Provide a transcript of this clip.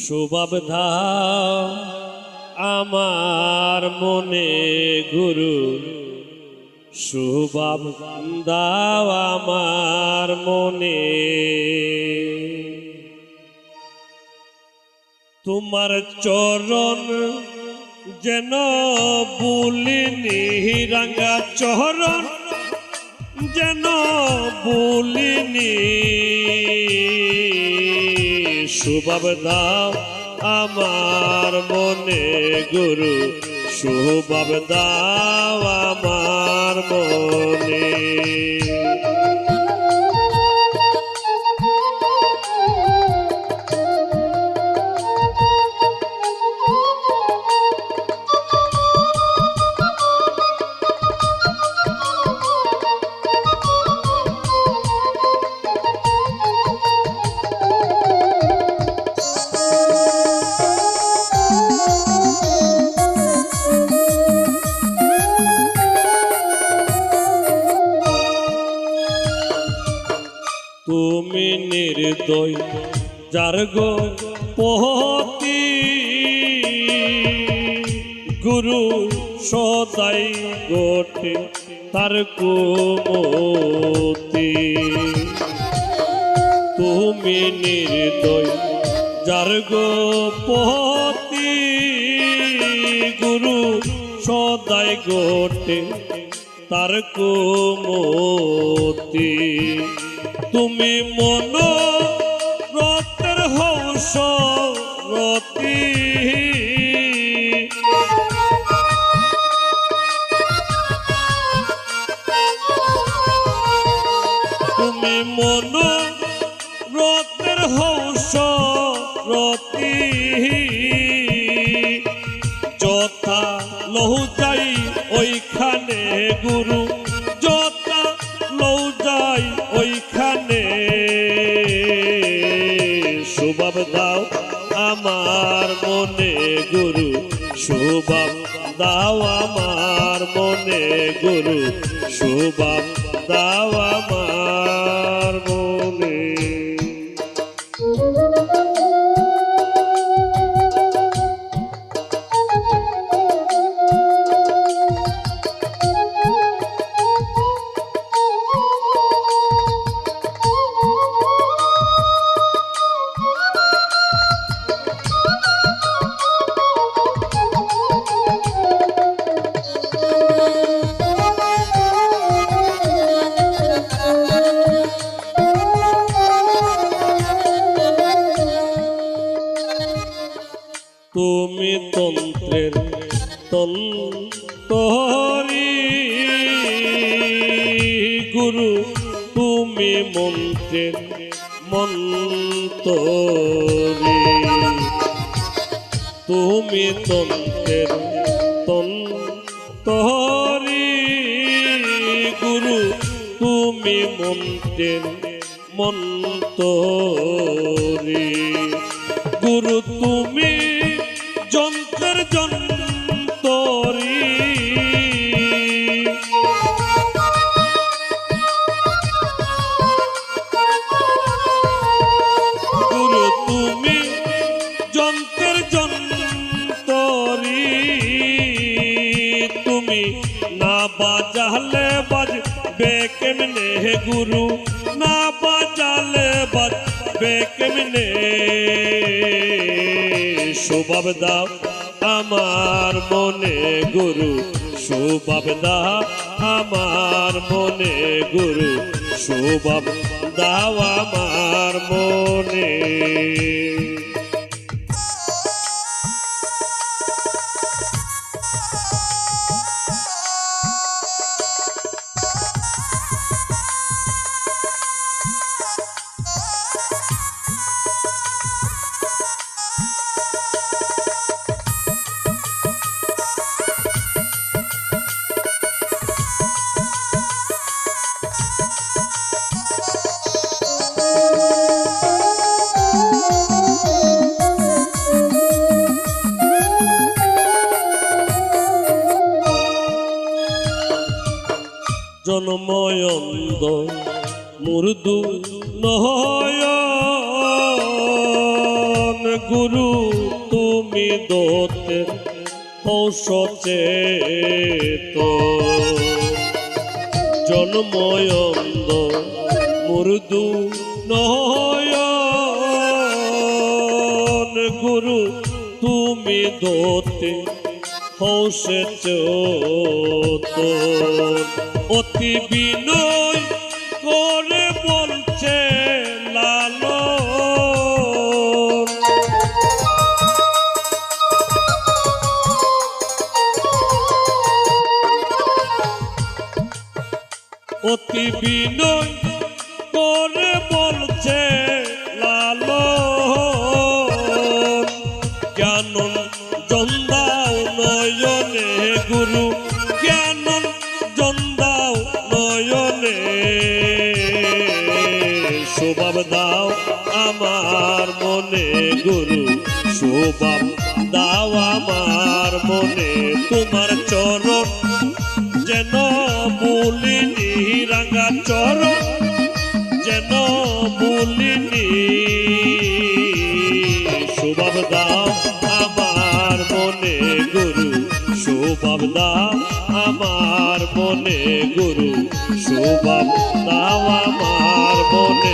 সুবাবধা আমার মনে গুরু, সুবাব দাও আমার মনে। তোমার চরণ যেন বুলিনি রাঙ্গা চরণ, যেন বুলিনি সুবাব দাও আমার মনে গুরু। সুবাব দাও আমার মনে। তুমি নির্দয় যার গো পহতি। গুরু সদাই গোটে তার কুমতি। তুমি নির্দয় যার গো পহতি। গুরু সদাই গোটে তার কুমতি। তুমি মন রতের হংস রতি। তুমি মন রতের হংস রতি। যথা লহু যাই ওইখানে গুরু। যাই ওইখানে। সুবাব দাও আমার মনে গুরু, সুবাব দাও আমার মনে গুরু, সুবাব দাও আমার মনে তুমি তন্ত্রের তন্তরি গুরু, তুমি মন্ত্রের মন্তরি। তুমি তন্ত্রের তন্তরি গুরু, তুমি মন্ত্রের মন্তরি। গুরু, তুমি যন্তরি। গুরু, তুমি না বাজালে বাজবে কেমনে হে গুরু? না বাজালে বাজবে কেমনে? সুবাব দাও আমার মনে গুরু সুবাব দা আমার মনে গুরু সুবাব দাও আমার মনে। জন্ময়ন্দ মুরদু নয়ন। গুরু তুমি দোতে সচেত। জন্ময়ন্দ মুরদু নয়ন। গুরু তুমি দোতে হৌসেচ অতি বিনয় করে বলছে লালন। অতি বিনয় করে বলছে গুরু জ্ঞান জন্দাও নয়নে। শোভাব দাও আমার মনে গুরু শোভাব দাও আমার মনে। তোমার চরণ যেন বলিনি রাঙা চরণ, যেন বলিনি শোভাব দাও শোভাব দাও আমার মনে গুরু শোভাব দাও আমার মনে